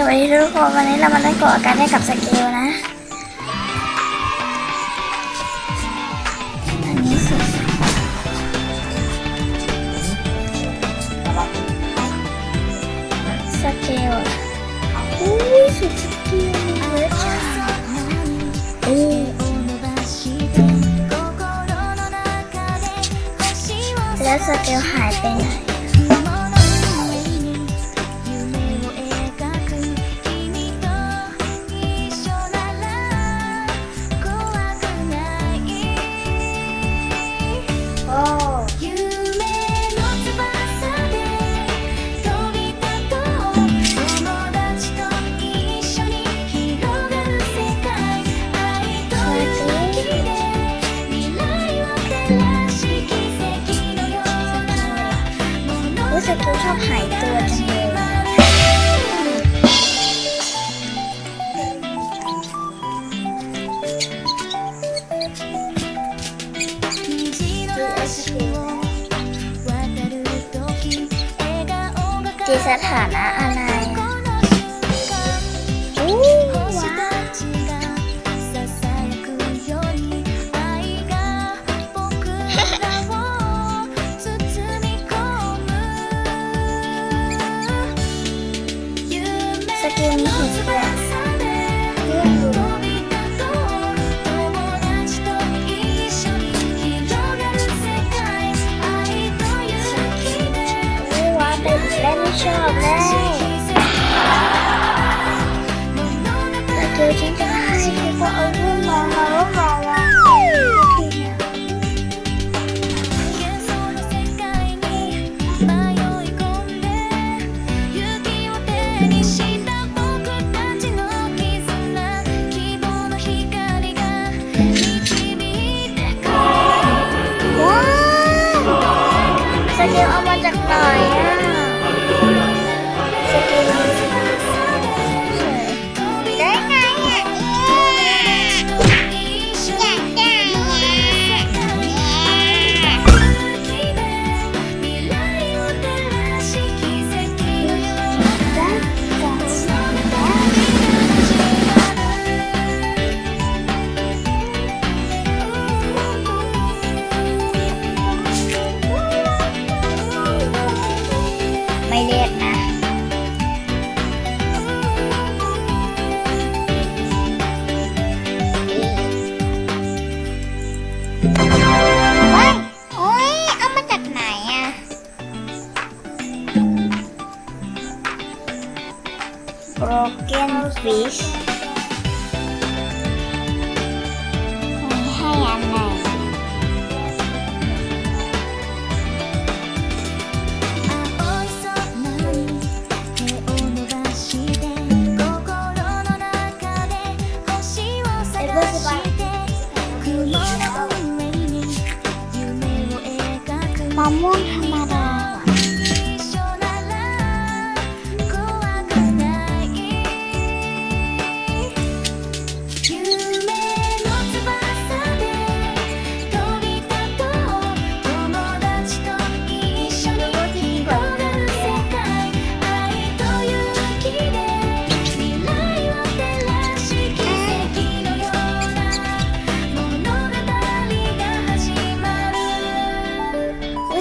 สวัสดีทุกคนวันนี้เรามาเล่นเกาะกันได้กับสเกลนะอันนี้สุดสเกลอุ้ยสุดสเกลเลยจ้าเออแล้วสเกลหายไปไหน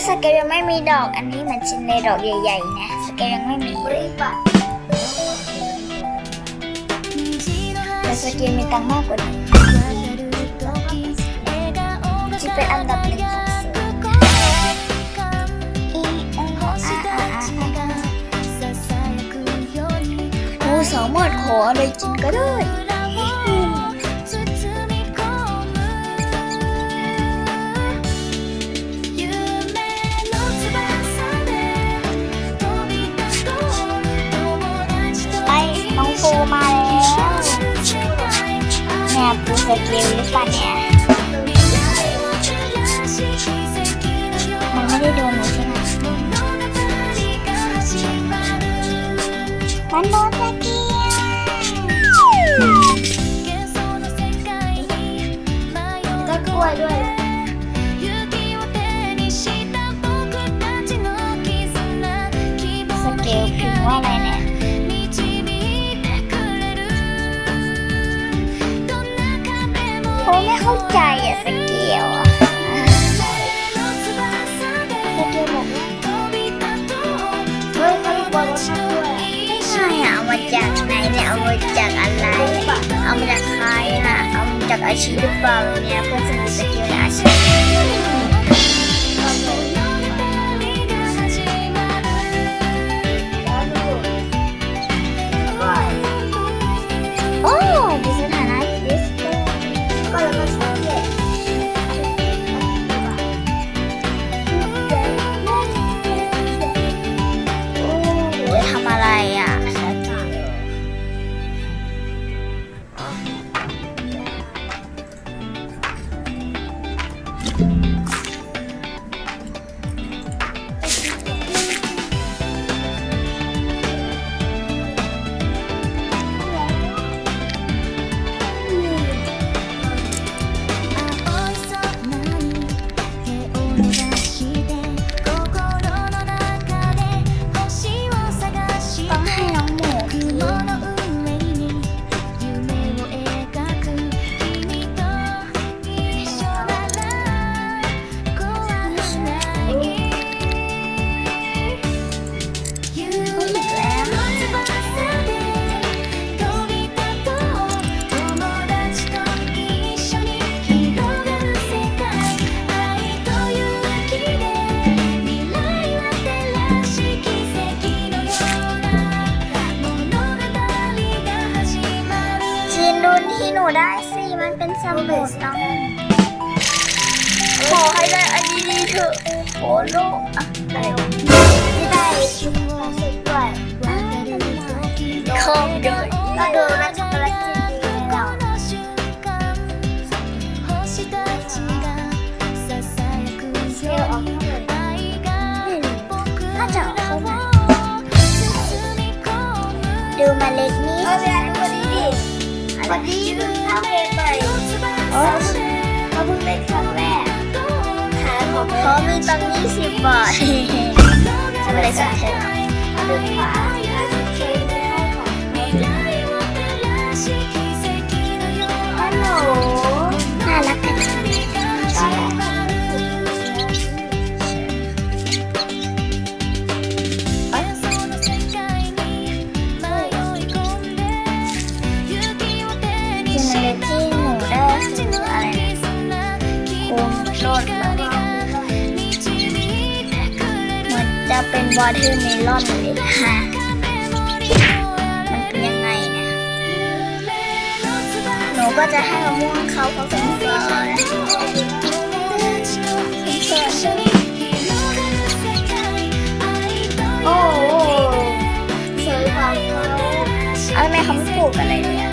สเกลยังไม่มีดอกอันนี้มือนชินในดอกใหญ่ๆนะสเกลยังไม่มีแต่สเกลมีตังค์มากกว่านี้ที่เป็นอันดับหนึ่งของสืออีโออาอาอาโอ้สามารถขออะไรกินก็ได้ เนี่ย เข้าใจอะสเกลอะสเกลบอกว่าเฮ้ยเขาบอกว่าทำด้วยใช่อะเอามาจากไหนเนี่ยเอามาจากอะไร เอามาจากใครล่ะ เอามาจากอาชีพหรือเปล่าเนี่ยเพื่อนสนิทสเกลอาชีพ อ้ เดินก็ดูแลตเจนเราเขาไาดูมาเล็กนี่เอาไปอันนี้วันนี้เพิ่เพลงใหม่เขาเพิ่เป็นครั้งแรกหาของเขามีตังค์20บาททำอะไรสักเถอะดูขวา ฮัลโหลน่ารักกันจังที่มันเล็กที่หนูได้คืออะไรนะโคมโลดแล้วก็เหมือนจะเป็นวอเทอร์เมลอนเลยฮะ ก็จะให้มะม่วงเขาเขาเป็นเฟิร์นโอ้โหสวยของเขาเอาทำไมเขาไม่ปลูกอะไรเนี่ย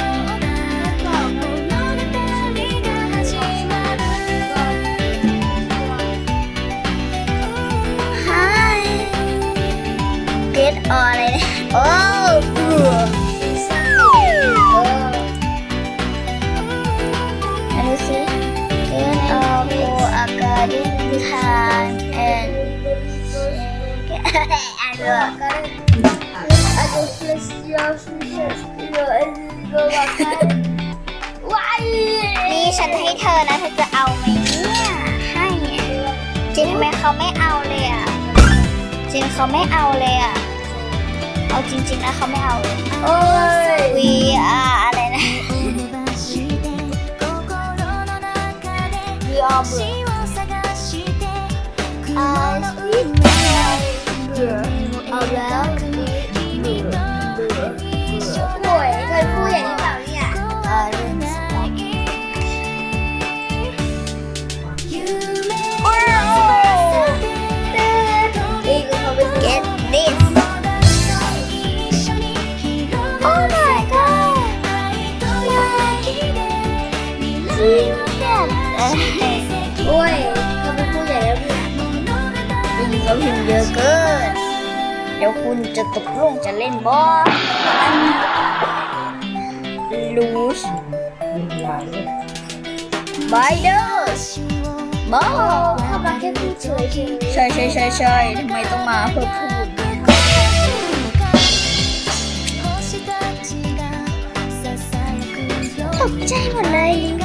Hi Get ออะไรเนี่ยโอ้โหอั garden time and อันเดียวนี่ฉันให้เธอนะเธอจะเอาไหมเนี่ยให้จริงทำไมเขาไม่เอาเลยอะจริงเขาไม่เอาเลยอะเอาจริงๆนะเขาไม่เอาเลยโอ้ย we are อะไรนะ we are blue อ่า sweet เอาแล้วโอ้ยเคยพูดอย่างนี้เปล่าเนี่ยเออเรื่องสต็อกโอ้ยนี่คือเขาไป get this oh my god จริงแบบโอ้ยเขาไปพูดอย่างนี้ จริงเขาพิมพ์เยอะเกิน เดี๋ยวคุณจะตกลงจะเล่นบอล lose Biders บอเข้ามาแค่พูดเฉยใช่ใช่ใช่ใช่ทำไมต้องมาเพื่อพูดตกใจหมดเลยต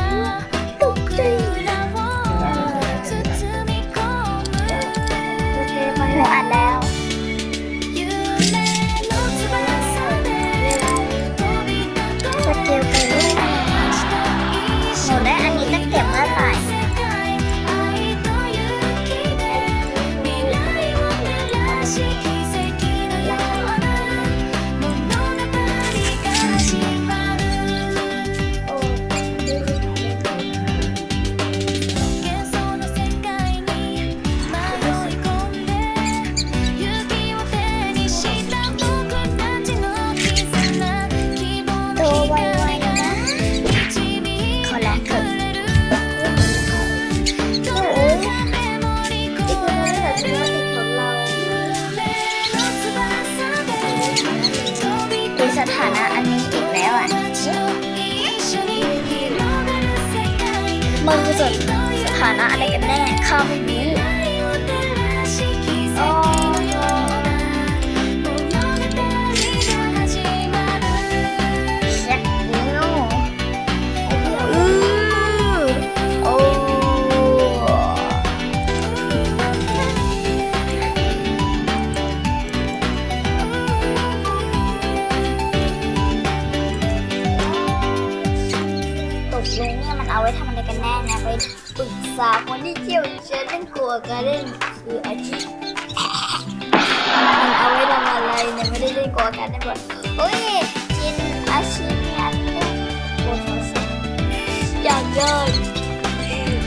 มันคือสถานะอะไรกันแน่ข้าไม่รู้อ๋อนิโน่อือโอ้ตกลงเนี่ยมันเอาไว้ทำอะไร ปรึกษาคนที่เชี่ยวชาญเรื่องกลัวการเล่นคืออาชีพมันเอาไว้ทำอะไรเนี่ยไม่ได้เล่นกลัวการเล่นบอลเฮ้ยจินอาชีพเนี่ยเล่นบอลมาสิอยากได้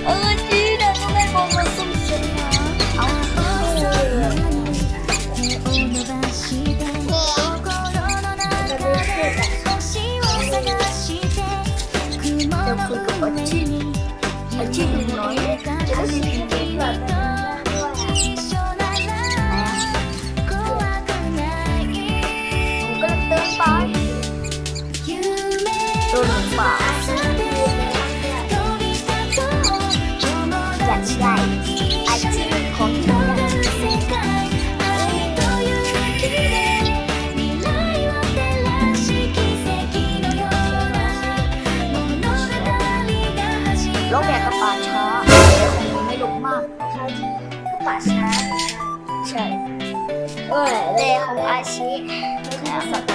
เออจีนอะต้องเล่นบอลมาสุ่มชนะเอาเถอะอาชีพหนึ่งน้ ชีแล้วสัตว์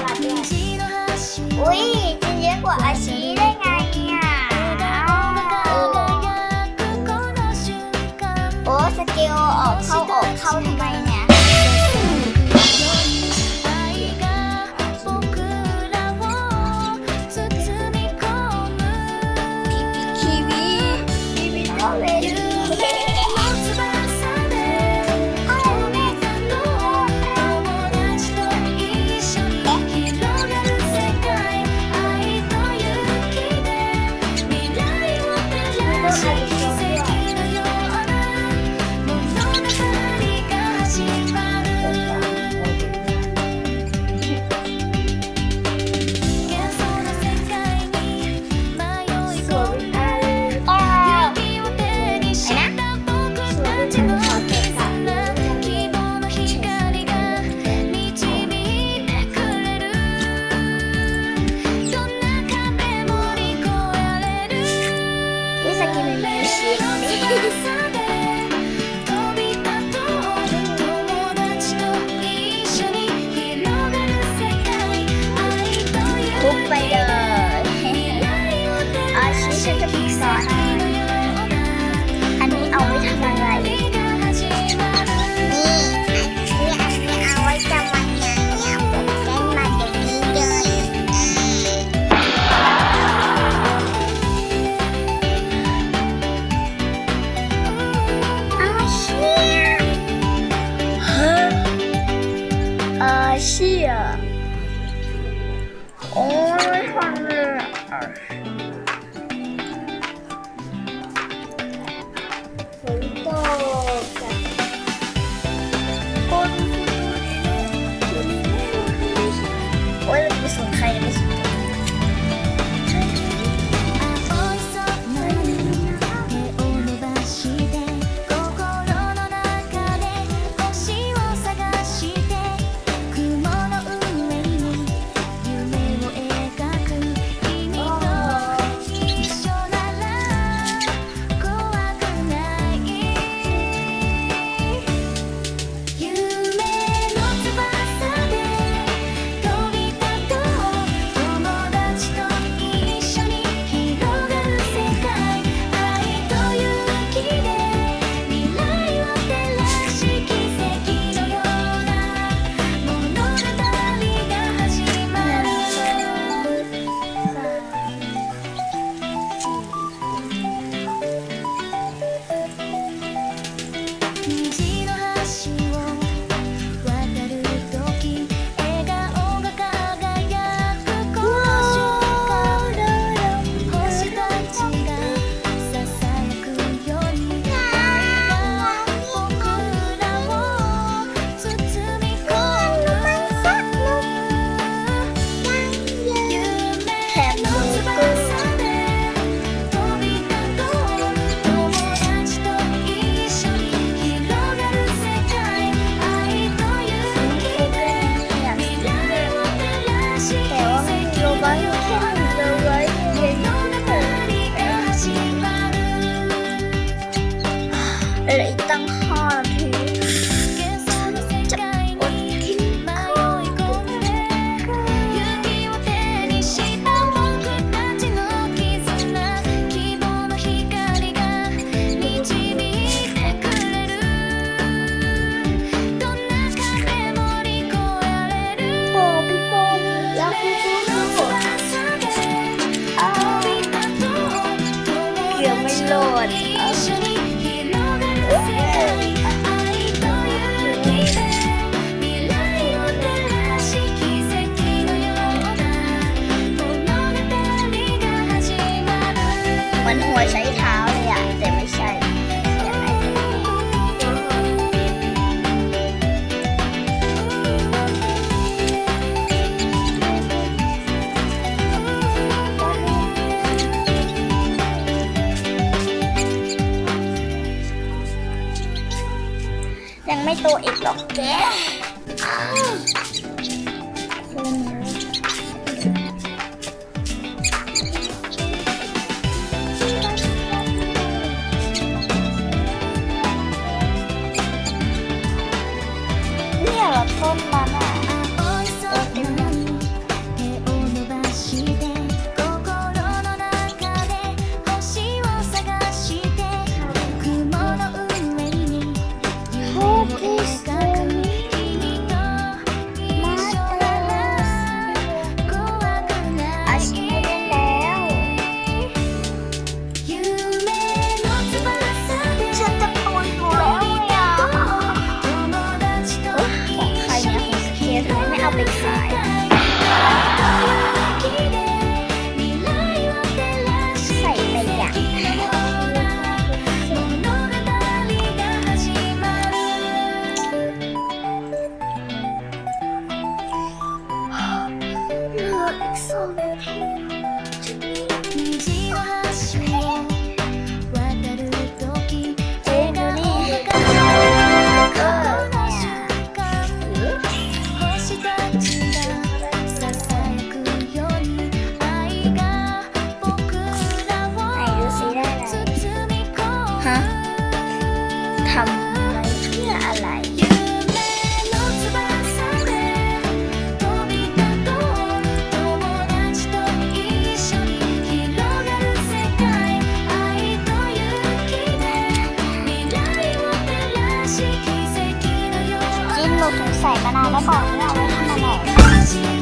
ใส่กระนาษแล้วบอที่เอาไว้ทำอะไร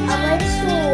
เอาไว้สู